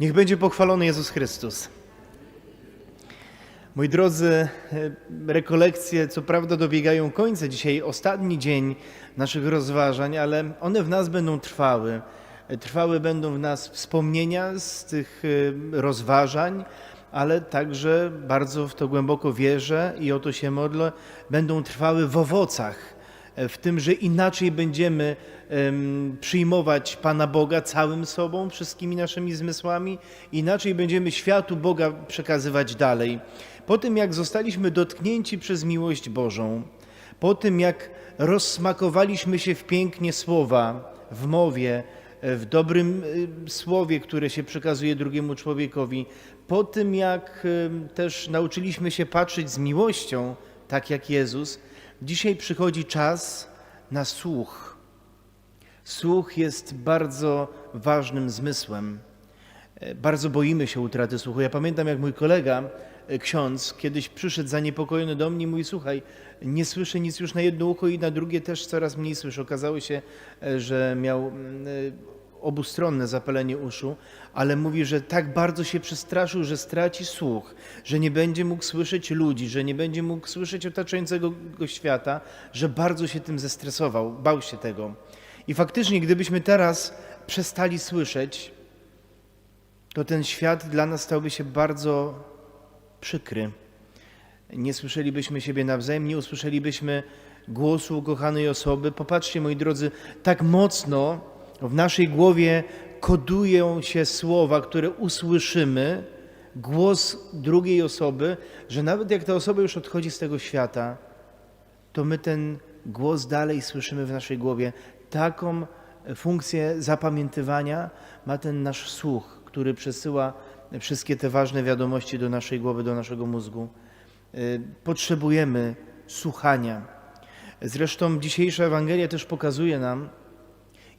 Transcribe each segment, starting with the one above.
Niech będzie pochwalony Jezus Chrystus. Moi drodzy, e, rekolekcje co prawda dobiegają końca. Dzisiaj ostatni dzień naszych rozważań, ale one w nas będą trwały. E, Trwały będą w nas wspomnienia z tych e, rozważań, ale także bardzo w to głęboko wierzę i o to się modlę, będą trwały w owocach w tym, że inaczej będziemy em, przyjmować Pana Boga całym sobą, wszystkimi naszymi zmysłami, inaczej będziemy światu Boga przekazywać dalej. Po tym, jak zostaliśmy dotknięci przez miłość Bożą, po tym, jak rozsmakowaliśmy się w pięknie słowa, w mowie, e, w dobrym y, słowie, które się przekazuje drugiemu człowiekowi, po tym, jak też nauczyliśmy się patrzeć z miłością, tak jak Jezus, Dzisiaj przychodzi czas na słuch. Słuch jest bardzo ważnym zmysłem. E, Bardzo boimy się utraty słuchu. Ja pamiętam, jak mój kolega, e, ksiądz, kiedyś przyszedł zaniepokojony do mnie i mówi: Słuchaj, nie słyszę nic już na jedno ucho i na drugie też coraz mniej słyszę. Okazało się, e, że miał mm, obustronne zapalenie uszu, ale mówi, że tak bardzo się przestraszył, że straci słuch, że nie będzie mógł słyszeć ludzi, że nie będzie mógł słyszeć otaczającego go świata, że bardzo się tym zestresował, bał się tego. I faktycznie, gdybyśmy teraz przestali słyszeć, to ten świat dla nas stałby się bardzo przykry. Nie słyszelibyśmy siebie nawzajem, nie usłyszelibyśmy głosu ukochanej osoby. Popatrzcie, moi drodzy, tak mocno w naszej głowie kodują się słowa, które usłyszymy, głos drugiej osoby, że nawet jak ta osoba już odchodzi z tego świata, to my ten głos dalej słyszymy w naszej głowie. Taką funkcję zapamiętywania ma ten nasz słuch, który przesyła wszystkie te ważne wiadomości do naszej głowy, do naszego mózgu. Y, Potrzebujemy słuchania. Zresztą dzisiejsza Ewangelia też pokazuje nam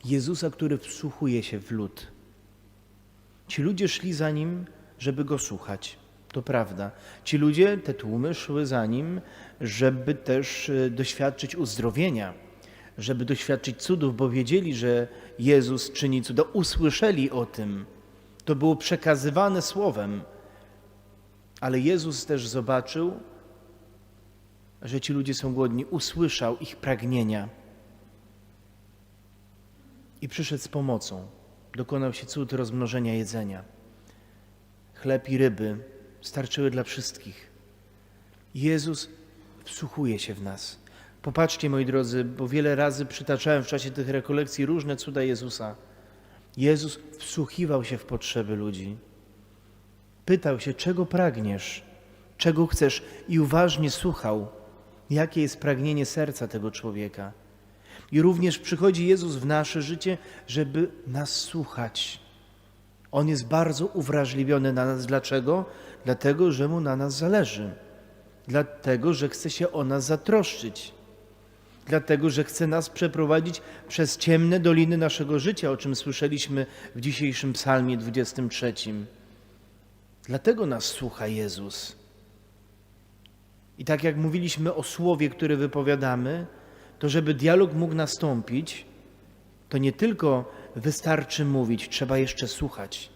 Jezusa, który wsłuchuje się w lud. Ci ludzie szli za nim, żeby go słuchać. To prawda. Ci ludzie, te tłumy szły za nim, żeby też e, doświadczyć uzdrowienia, żeby doświadczyć cudów, bo wiedzieli, że Jezus czyni cuda. Usłyszeli o tym. To było przekazywane słowem. Ale Jezus też zobaczył, że ci ludzie są głodni, usłyszał ich pragnienia i przyszedł z pomocą. Dokonał się cud rozmnożenia jedzenia. Chleb i ryby starczyły dla wszystkich. Jezus wsłuchuje się w nas. Popatrzcie, moi drodzy, bo wiele razy przytaczałem w czasie tych rekolekcji różne cuda Jezusa. Jezus wsłuchiwał się w potrzeby ludzi. Pytał się, czego pragniesz, czego chcesz, i uważnie słuchał, jakie jest pragnienie serca tego człowieka. I również przychodzi Jezus w nasze życie, żeby nas słuchać. On jest bardzo uwrażliwiony na nas. Dlaczego? Dlatego, że mu na nas zależy. Dlatego, że chce się o nas zatroszczyć. Dlatego, że chce nas przeprowadzić przez ciemne doliny naszego życia, o czym słyszeliśmy w dzisiejszym Psalmie 23. Dlatego nas słucha Jezus. I tak jak mówiliśmy o słowie, które wypowiadamy, to żeby dialog mógł nastąpić, to nie tylko wystarczy mówić, trzeba jeszcze słuchać.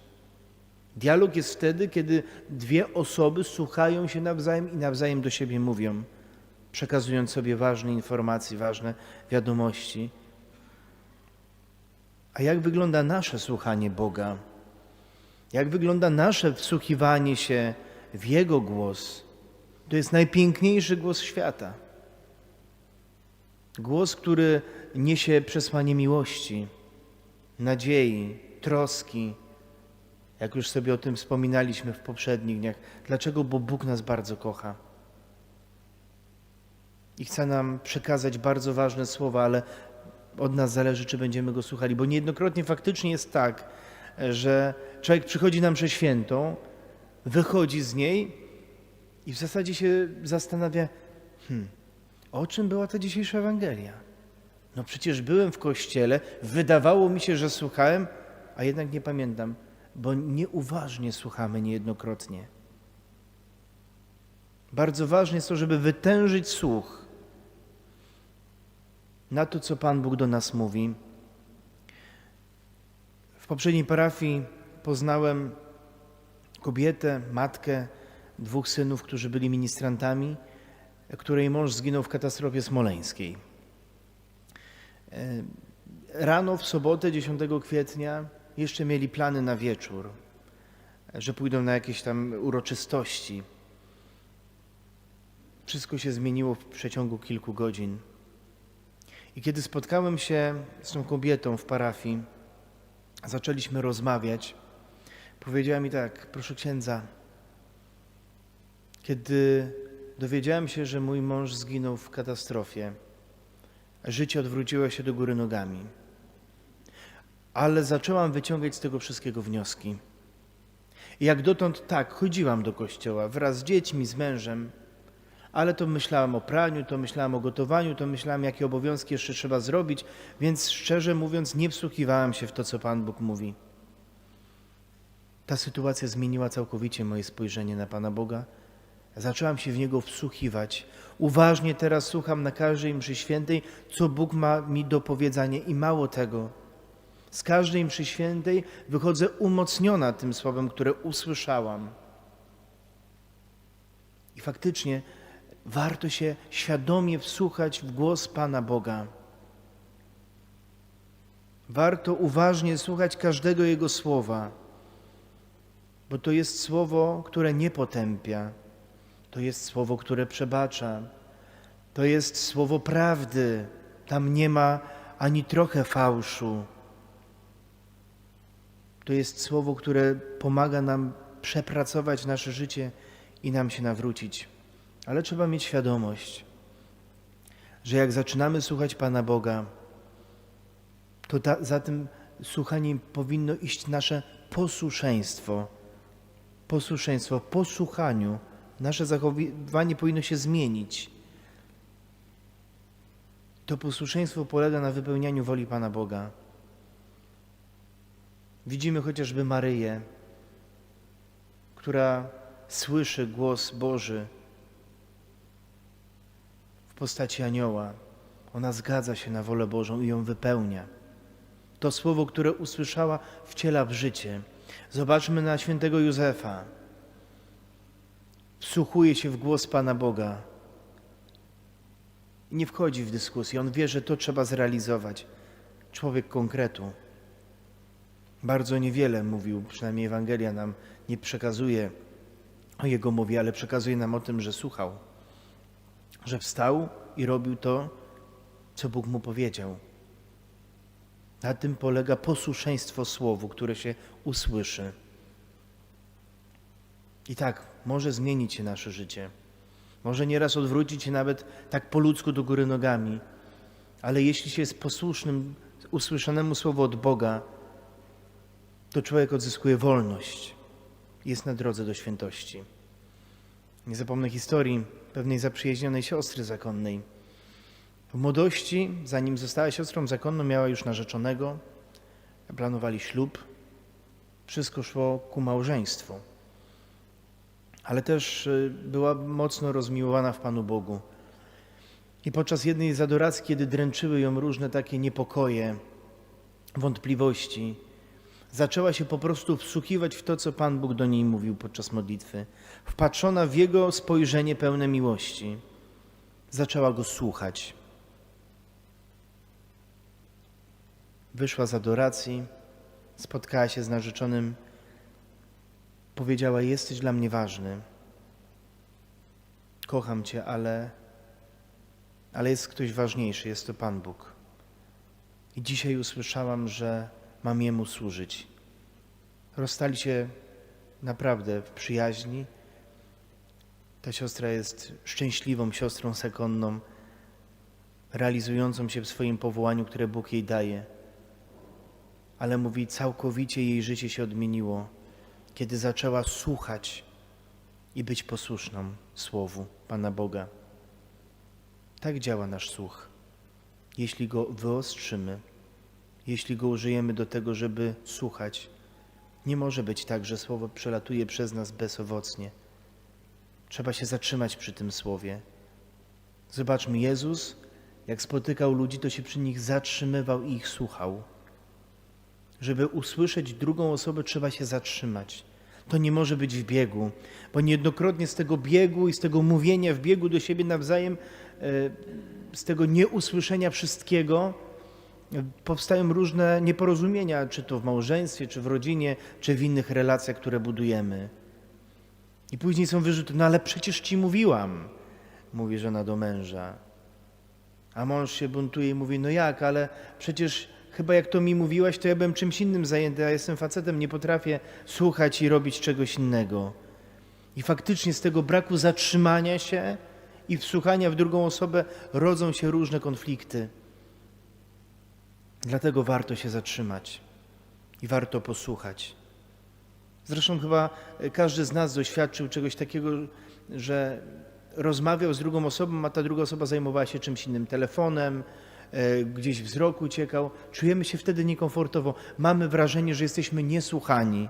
Dialog jest wtedy, kiedy dwie osoby słuchają się nawzajem i nawzajem do siebie mówią, przekazując sobie ważne informacje, ważne wiadomości. A jak wygląda nasze słuchanie Boga? Jak wygląda nasze wsłuchiwanie się w Jego głos? To jest najpiękniejszy głos świata. Głos, który niesie przesłanie miłości, nadziei, troski. Jak już sobie o tym wspominaliśmy w poprzednich dniach. Dlaczego? Bo Bóg nas bardzo kocha. I chce nam przekazać bardzo ważne słowa, ale od nas zależy, czy będziemy go słuchali. Bo niejednokrotnie faktycznie jest tak, że człowiek przychodzi na mszę świętą, wychodzi z niej i w zasadzie się zastanawia, hmm, o czym była ta dzisiejsza Ewangelia? No przecież byłem w kościele, wydawało mi się, że słuchałem, a jednak nie pamiętam, bo nieuważnie słuchamy niejednokrotnie. Bardzo ważne jest to, żeby wytężyć słuch na to, co Pan Bóg do nas mówi. W poprzedniej parafii poznałem kobietę, matkę dwóch synów, którzy byli ministrantami, której mąż zginął w katastrofie smoleńskiej. E, Rano w sobotę 10 kwietnia jeszcze mieli plany na wieczór, że pójdą na jakieś tam uroczystości. Wszystko się zmieniło w przeciągu kilku godzin. I kiedy spotkałem się z tą kobietą w parafii, zaczęliśmy rozmawiać, powiedziała mi tak: Proszę księdza, kiedy dowiedziałem się, że mój mąż zginął w katastrofie, życie odwróciło się do góry nogami. Ale zaczęłam wyciągać z tego wszystkiego wnioski. I jak dotąd tak, chodziłam do kościoła wraz z dziećmi, z mężem, ale to myślałam o praniu, to myślałam o gotowaniu, to myślałam, jakie obowiązki jeszcze trzeba zrobić, więc szczerze mówiąc, nie wsłuchiwałam się w to, co Pan Bóg mówi. Ta sytuacja zmieniła całkowicie moje spojrzenie na Pana Boga. Zaczęłam się w Niego wsłuchiwać. Uważnie teraz słucham na każdej mszy świętej, co Bóg ma mi do powiedzenia i mało tego. Z każdej mszy świętej wychodzę umocniona tym słowem, które usłyszałam. I faktycznie warto się świadomie wsłuchać w głos Pana Boga. Warto uważnie słuchać każdego Jego słowa, bo to jest słowo, które nie potępia, to jest słowo, które przebacza, to jest słowo prawdy. Tam nie ma ani trochę fałszu. To jest słowo, które pomaga nam przepracować nasze życie i nam się nawrócić. Ale trzeba mieć świadomość, że jak zaczynamy słuchać Pana Boga, to ta, za tym słuchaniem powinno iść nasze posłuszeństwo. Posłuszeństwo, po słuchaniu nasze zachowanie powinno się zmienić. To posłuszeństwo polega na wypełnianiu woli Pana Boga. Widzimy chociażby Maryję, która słyszy głos Boży w postaci anioła. Ona zgadza się na wolę Bożą i ją wypełnia. To słowo, które usłyszała, wciela w życie. Zobaczmy na świętego Józefa. Wsłuchuje się w głos Pana Boga. Nie wchodzi w dyskusję. On wie, że to trzeba zrealizować. Człowiek konkretu. Bardzo niewiele mówił, przynajmniej Ewangelia nam nie przekazuje o jego mowie, ale przekazuje nam o tym, że słuchał, że wstał i robił to, co Bóg mu powiedział. Na tym polega posłuszeństwo słowu, które się usłyszy. I tak, może zmienić nasze życie. Może nieraz odwrócić się nawet tak po ludzku do góry nogami. Ale jeśli się jest posłusznym usłyszanemu słowu od Boga, to człowiek odzyskuje wolność. Jest na drodze do świętości. Nie zapomnę historii pewnej zaprzyjaźnionej siostry zakonnej. W młodości, zanim została siostrą zakonną, miała już narzeczonego, planowali ślub, wszystko szło ku małżeństwu. Ale też y, była mocno rozmiłowana w Panu Bogu. I podczas jednej z adoracji, kiedy dręczyły ją różne takie niepokoje, wątpliwości, zaczęła się po prostu wsłuchiwać w to, co Pan Bóg do niej mówił podczas modlitwy. Wpatrzona w Jego spojrzenie pełne miłości, zaczęła Go słuchać. Wyszła z adoracji, spotkała się z narzeczonym, powiedziała: Jesteś dla mnie ważny. Kocham Cię, ale, ale jest ktoś ważniejszy, jest to Pan Bóg. I dzisiaj usłyszałam, że mam Jemu służyć. Rozstali się naprawdę w przyjaźni. Ta siostra jest szczęśliwą siostrą sekonną, realizującą się w swoim powołaniu, które Bóg jej daje. Ale mówi, całkowicie jej życie się odmieniło, kiedy zaczęła słuchać i być posłuszną Słowu Pana Boga. Tak działa nasz słuch. Jeśli go wyostrzymy, jeśli go użyjemy do tego, żeby słuchać. Nie może być tak, że słowo przelatuje przez nas bezowocnie. Trzeba się zatrzymać przy tym słowie. Zobaczmy, Jezus, jak spotykał ludzi, to się przy nich zatrzymywał i ich słuchał. Żeby usłyszeć drugą osobę, trzeba się zatrzymać. To nie może być w biegu, bo niejednokrotnie z tego biegu i z tego mówienia w biegu do siebie nawzajem, e, z tego nieusłyszenia wszystkiego, e, powstają różne nieporozumienia, czy to w małżeństwie, czy w rodzinie, czy w innych relacjach, które budujemy. I później są wyrzuty, no ale przecież ci mówiłam, mówi żona do męża. A mąż się buntuje i mówi, no jak, ale przecież chyba jak to mi mówiłaś, to ja byłem czymś innym zajęty, a jestem facetem, nie potrafię słuchać i robić czegoś innego. I faktycznie z tego braku zatrzymania się i wsłuchania w drugą osobę rodzą się różne konflikty. Dlatego warto się zatrzymać i warto posłuchać. Zresztą chyba każdy z nas doświadczył czegoś takiego, że rozmawiał z drugą osobą, a ta druga osoba zajmowała się czymś innym, telefonem, e, gdzieś wzrok uciekał. Czujemy się wtedy niekomfortowo. Mamy wrażenie, że jesteśmy niesłuchani.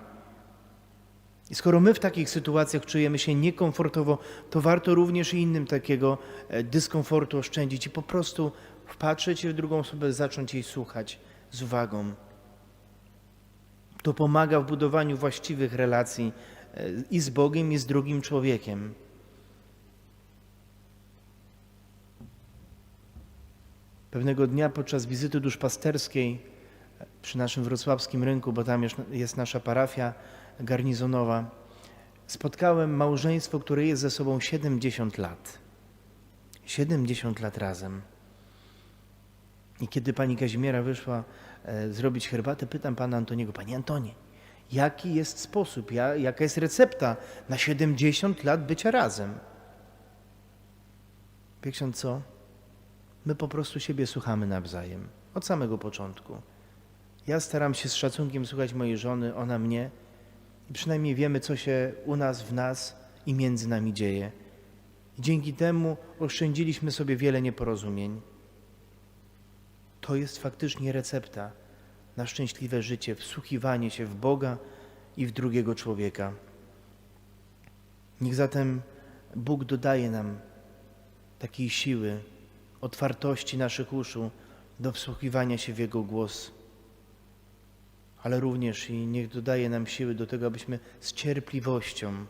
I skoro my w takich sytuacjach czujemy się niekomfortowo, to warto również innym takiego e, dyskomfortu oszczędzić i po prostu wpatrzeć się w drugą osobę, zacząć jej słuchać z uwagą. To pomaga w budowaniu właściwych relacji e, i z Bogiem, i z drugim człowiekiem. Pewnego dnia podczas wizyty duszpasterskiej przy naszym wrocławskim rynku, bo tam jest- nasza parafia garnizonowa, spotkałem małżeństwo, które jest ze sobą 70 lat. 70 lat razem. I kiedy pani Kazimiera wyszła e, zrobić herbatę, pytam pana Antoniego, panie Antonie, jaki jest sposób, ja, jaka jest recepta na 70 lat bycia razem? Wie co? My po prostu siebie słuchamy nawzajem, od samego początku. Ja staram się z szacunkiem słuchać mojej żony, ona mnie i przynajmniej wiemy, co się u nas, w nas i między nami dzieje. I dzięki temu oszczędziliśmy sobie wiele nieporozumień. To jest faktycznie recepta na szczęśliwe życie, wsłuchiwanie się w Boga i w drugiego człowieka. Niech zatem Bóg dodaje nam takiej siły, otwartości naszych uszu do wsłuchiwania się w Jego głos, ale również i niech dodaje nam siły do tego, abyśmy z cierpliwością,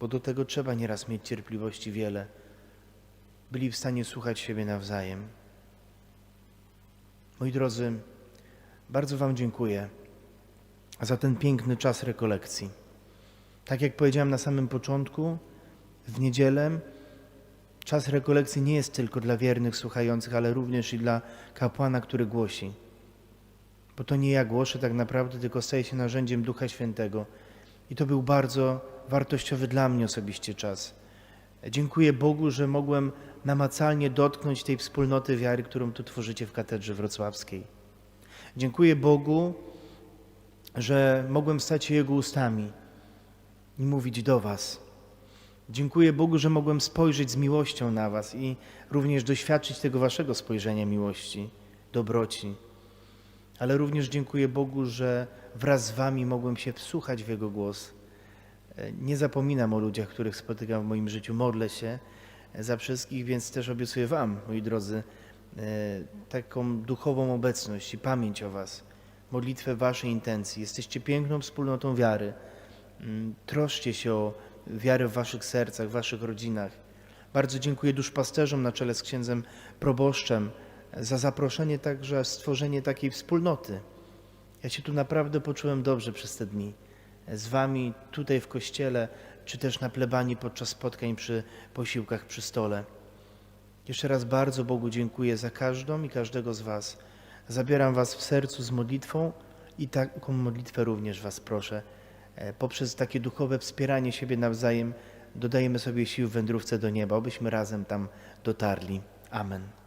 bo do tego trzeba nieraz mieć cierpliwości wiele, byli w stanie słuchać siebie nawzajem. Moi drodzy, bardzo Wam dziękuję za ten piękny czas rekolekcji. Tak jak powiedziałem na samym początku, w niedzielę czas rekolekcji nie jest tylko dla wiernych słuchających, ale również i dla kapłana, który głosi. Bo to nie ja głoszę tak naprawdę, tylko staję się narzędziem Ducha Świętego. I to był bardzo wartościowy dla mnie osobiście czas. Dziękuję Bogu, że mogłem namacalnie dotknąć tej wspólnoty wiary, którą tu tworzycie w Katedrze Wrocławskiej. Dziękuję Bogu, że mogłem stać się Jego ustami i mówić do Was. Dziękuję Bogu, że mogłem spojrzeć z miłością na Was i również doświadczyć tego Waszego spojrzenia miłości, dobroci. Ale również dziękuję Bogu, że wraz z Wami mogłem się wsłuchać w Jego głos. E, Nie zapominam o ludziach, których spotykam w moim życiu. Modlę się e, za wszystkich, więc też obiecuję Wam, moi drodzy, e, taką duchową obecność i pamięć o Was, modlitwę Waszej intencji. Jesteście piękną wspólnotą wiary. Mm, Troszcie się o wiarę w Waszych sercach, w Waszych rodzinach. Bardzo dziękuję duszpasterzom na czele z księdzem proboszczem za zaproszenie także, stworzenie takiej wspólnoty. Ja się tu naprawdę poczułem dobrze przez te dni. Z Wami tutaj w kościele, czy też na plebanii podczas spotkań przy posiłkach przy stole. Jeszcze raz bardzo Bogu dziękuję za każdą i każdego z Was. Zabieram Was w sercu z modlitwą i taką modlitwę również Was proszę. E, Poprzez takie duchowe wspieranie siebie nawzajem dodajemy sobie sił w wędrówce do nieba, abyśmy razem tam dotarli. Amen.